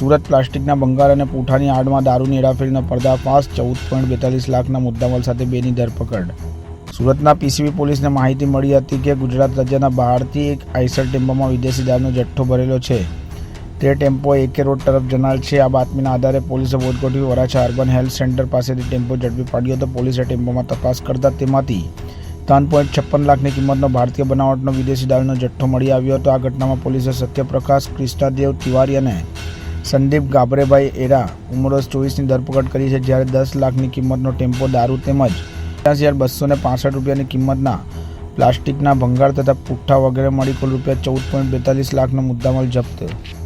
સુરત પ્લાસ્ટિકના બંગાળ અને પૂઠાની આડમાં દારૂની હેરાફેરીનો પર્દાફાશ, ચૌદ પોઈન્ટ બેતાલીસ લાખના મુદ્દામાલ સાથે બેની ધરપકડ. સુરતના પીસીબી પોલીસને માહિતી મળી હતી કે ગુજરાત રાજ્યના બહારથી એક આઈસર ટેમ્પોમાં વિદેશી દારૂનો જથ્થો ભરેલો છે. તે ટેમ્પો એકે રોડ તરફ જનાર છે. આ બાતમીના આધારે પોલીસે બોધ વરાછા અર્બન હેલ્થ સેન્ટર પાસેથી ટેમ્પો ઝડપી પાડ્યો હતો. પોલીસે ટેમ્પોમાં તપાસ કરતા તેમાંથી ત્રણ પોઈન્ટ છપ્પન લાખની કિંમતનો ભારતીય બનાવટનો વિદેશી દારૂનો જથ્થો મળી આવ્યો હતો. આ ઘટનામાં પોલીસે સત્યપ્રકાશ કૃષ્ણાદેવ તિવારી અને સંદીપ ગાભરેભાઈ એરા ઉમરોસ ચોવીસની ધરપકડ કરી છે જ્યારે દસ લાખની કિંમતનો ટેમ્પો દારૂ તેમજ પચાસ હજાર બસો ને પાસઠ રૂપિયાની કિંમતના પ્લાસ્ટિકના ભંગાર તથા પુઠ્ઠા વગેરે મળી કુલ રૂપિયા ચૌદ પોઈન્ટ બેતાલીસ લાખનો મુદ્દામાલ જપ્ત